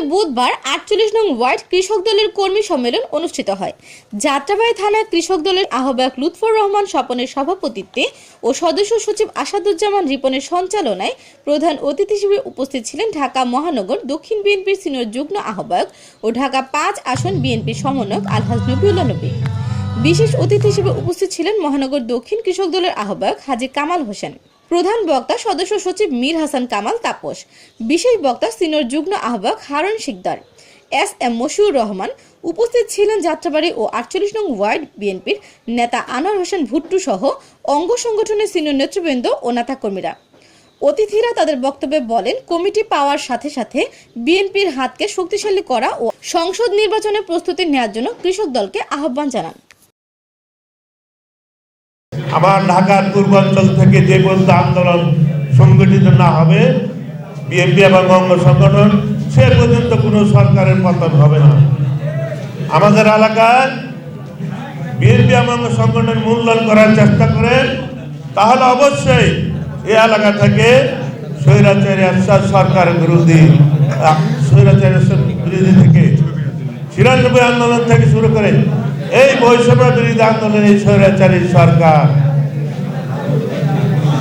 যাত্রাবাড়ি বুধবার আটচল্লিশ নং ওয়ার্ড কৃষক দলের কর্মী সম্মেলন অনুষ্ঠিত হয়। যাত্রাবাড়ি থানা কৃষক দলের আহ্বায়ক লুৎফর রহমান স্বপনের সভাপতিত্বে ও সদস্য সচিব আসাদুজ্জামান রিপনের সঞ্চালনায় প্রধান অতিথি হিসেবে উপস্থিত ছিলেন ঢাকা মহানগর দক্ষিণ বিএনপির সিনিয়র যুগ্ম আহ্বায়ক ও ঢাকা পাঁচ আসন বিএনপির সমন্বয়ক আলহাজ নবিউল্লাহ নবী। বিশেষ অতিথি হিসেবে উপস্থিত ছিলেন মহানগর দক্ষিণ কৃষক দলের আহ্বায়ক হাজী কামাল হোসেন। প্রধান বক্তা সদস্য সচিব মীর হাসান কামাল তাপস, বিশেষ বক্তা সিনিয়র যুগ্ম আহ্বায়ক হারুন শিকদার, এস এম মশিউর রহমান, উপস্থিত ছিলেন যাত্রাবাড়ি ও আটচল্লিশ নং ওয়ার্ড বিএনপির নেতা আনোয়ার হোসেন ভুট্টু সহ অঙ্গ সংগঠনের সিনিয়র নেতৃবৃন্দ ও নেতাকর্মীরা। অতিথিরা তাদের বক্তব্যে বলেন, কমিটি পাওয়ার সাথে সাথে বিএনপির হাতকে শক্তিশালী করা ও সংসদ নির্বাচনে প্রস্তুতি নেওয়ার জন্য কৃষক দলকে আহ্বান জানান। আমার ঢাকার পূর্বাঞ্চল থেকে যে পর্যন্ত আন্দোলন সংগঠিত না হবে, বিএনপি এবং অঙ্গ সংগঠন, সে পর্যন্ত কোনো সরকারের পতন হবে না। আমাদের এলাকায় বিএনপি এবং সংগঠন মূল্যায়ন করার চেষ্টা করেন, তাহলে অবশ্যই এই এলাকা থেকে স্বৈরাচারী আশ্বাস সরকার বিরোধী স্বৈরাচারী বিরোধী থেকে ছিয়ানব্বই আন্দোলন থেকে শুরু করে এই বৈষম্য বিরোধী আন্দোলন এই স্বৈরাচারী সরকার।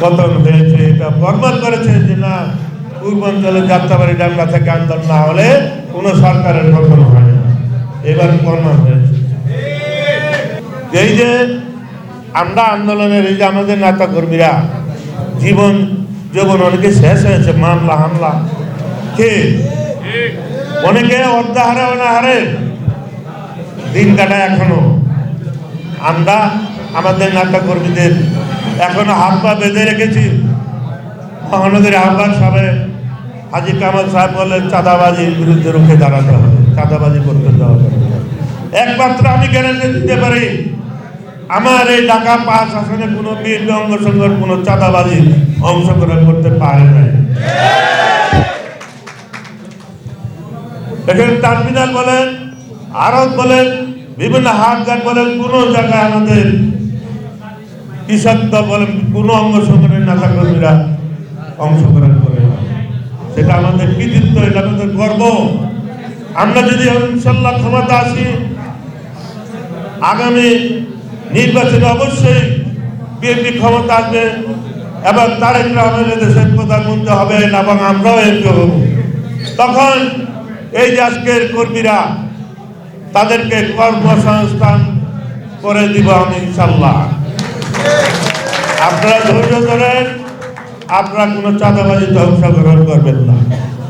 পতন হয়েছে, এটা প্রমাণ করেছে যে না পূর্বাঞ্চলে যাত্রাবাড়ি ডাঙ্গা থেকে আন্দোলন না হলে কোনো সরকারের পতন হয় না। এবার প্রমাণ হয়েছে। এই যে আমরা আন্দোলনের এই যে আমাদের নেতা কর্মীরা জীবন যৌবন অনেকে শেষ হয়েছে, মামলা, হামলা। কে? অনেকে অর্ধাহারে অনাহারে। দিন কাটায় এখনও। আমরা আমাদের নেতা কর্মীদের এখনও হাত পা বেঁধে রেখেছি। মহানগরী আহ্বান সাহেব হাজি কামাল সাহেব বললেন, চাঁদাবাজির বিরুদ্ধে রুখে দাঁড়াতে হবে, চাঁদাবাজি করতে দেওয়া একমাত্র আমি গ্যারান্টি দিতে পারি, আমার এই ঢাকা পাঁচ আসনে কোনো বিএনপি অঙ্গ সংগঠন কোনো চাঁদাবাজি অংশগ্রহণ করতে পারে নাই। এখানে টার্মিনাল বলেন আরব বলেন, বিভিন্ন হাত হাটঘাট বলেন, কোনো জায়গায় আমাদের কৃষক বলেন, কোনো অঙ্গ সংগঠনের নেতা কর্মীরা অংশগ্রহণ করে না। সেটা আমাদের কৃতিত্ব, এটা আমাদের গর্ব আমরা যদি ইনশাল্লাহ ক্ষমতা আসি, আগামী নির্বাচনে অবশ্যই বিএনপি ক্ষমতা আসবে এবং তারেক রহমানের দেশের প্রধানমন্ত্রী হবেন এবং আমরাও এমপি হব তখন এই যে আজকের কর্মীরা তাদেরকে কর্মসংস্থান করে দিব আমি ইনশাল্লাহ আপনারা ধৈর্য ধরেন, আপনারা কোনো চাঁদাবাজি চাঁদাবাজিতে অংশগ্রহণ করবেন না।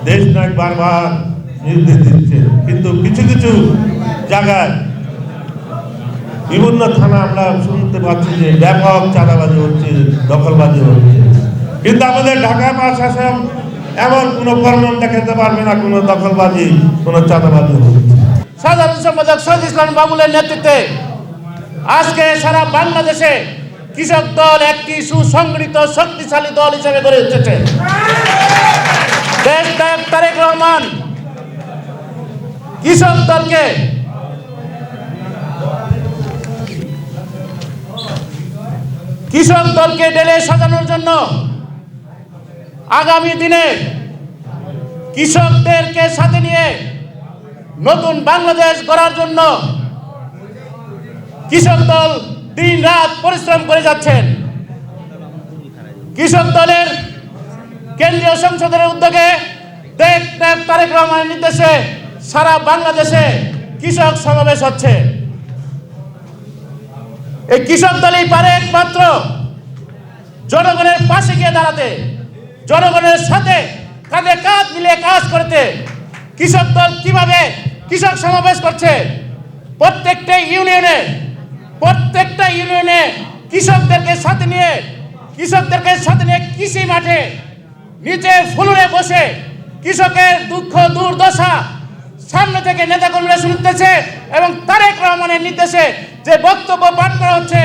দেশ নায়ক বারবার নির্দেশ দিচ্ছে। কিন্তু কিছু কিছু জায়গায়, বিভিন্ন থানা আমরা শুনতে পাচ্ছি যে ব্যাপক চাঁদাবাজি হচ্ছে, দখলবাজি হচ্ছে। কিন্তু আমাদের ঢাকা প্রশাসন এমন কোনো কর্ম দেখাতে পারবে না, কোনো দখলবাজি, কোনো চাঁদাবাজি হচ্ছে। সাধারণ সম্পাদক সৈয়দ ইসলাম বাবুলের নেতৃত্বে আজকে সারা বাংলাদেশে কৃষক দল একটি সুসংগঠিত, শক্তিশালী দল হিসেবে গড়ে উঠেছে। তারেক রহমান কৃষক দলকে কৃষক দলকে ডেলে সাজানোর জন্য আগামী দিনে কৃষকদেরকে সাথে নিয়ে নতুন বাংলাদেশ গড়ার জন্য কৃষক দল দিন রাত পরিশ্রম করে যাচ্ছেন। কৃষক দলের কেন্দ্রীয় সংসদের উদ্যোগে দেখ তারেক রহমানের নির্দেশে সারা বাংলাদেশে কৃষক সমাবেশ হচ্ছে। এই কৃষক দলই পারে একমাত্র জনগণের পাশে গিয়ে দাঁড়াতে, জনগণের সাথে কাঁধে কাঁধ মিলিয়ে কাজ করতে। কৃষক দল কীভাবে কৃষক সমাবেশ করছে। প্রত্যেকটা ইউনিয়নে প্রত্যেকটা ইউনিয়নে কৃষকদেরকে সাথে নিয়ে, কৃষকদেরকে সাথে নিয়ে কৃষি মাঠে নিচে ফুলুরে বসে কৃষকের দুঃখ, দুর্দশা সামনে থেকে নেতাকর্মীরা শুনতেছে এবং তারেক রহমানের নির্দেশে যে বক্তব্য পাঠ করা হচ্ছে।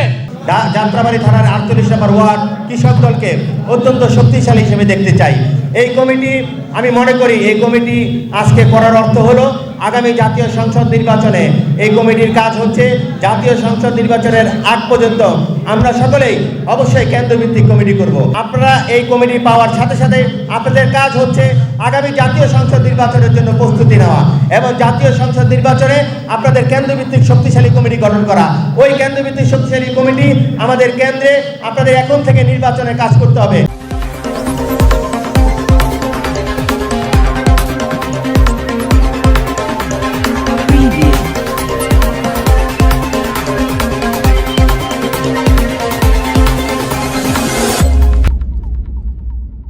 যাত্রাবাড়ি থানার আটচল্লিশ নম্বর ওয়ার্ড কৃষক দলকে অত্যন্ত শক্তিশালী হিসেবে দেখতে চাই। এই কমিটি, আমি মনে করি এই কমিটি আজকে করার অর্থ হলো আগামী জাতীয় সংসদ নির্বাচনে এই কমিটির কাজ হচ্ছে জাতীয় সংসদ নির্বাচনের আগ পর্যন্ত আমরা সকলেই অবশ্যই কেন্দ্রভিত্তিক কমিটি করব। আপনারা এই কমিটি পাওয়ার সাথে সাথে আপনাদের কাজ হচ্ছে আগামী জাতীয় সংসদ নির্বাচনের জন্য প্রস্তুতি নেওয়া এবং জাতীয় সংসদ নির্বাচনে আপনাদের কেন্দ্রভিত্তিক শক্তিশালী কমিটি গঠন করা। ওই কেন্দ্রভিত্তিক শক্তিশালী কমিটি আমাদের কেন্দ্রে আপনাদের এখন থেকে নির্বাচনের কাজ করতে হবে।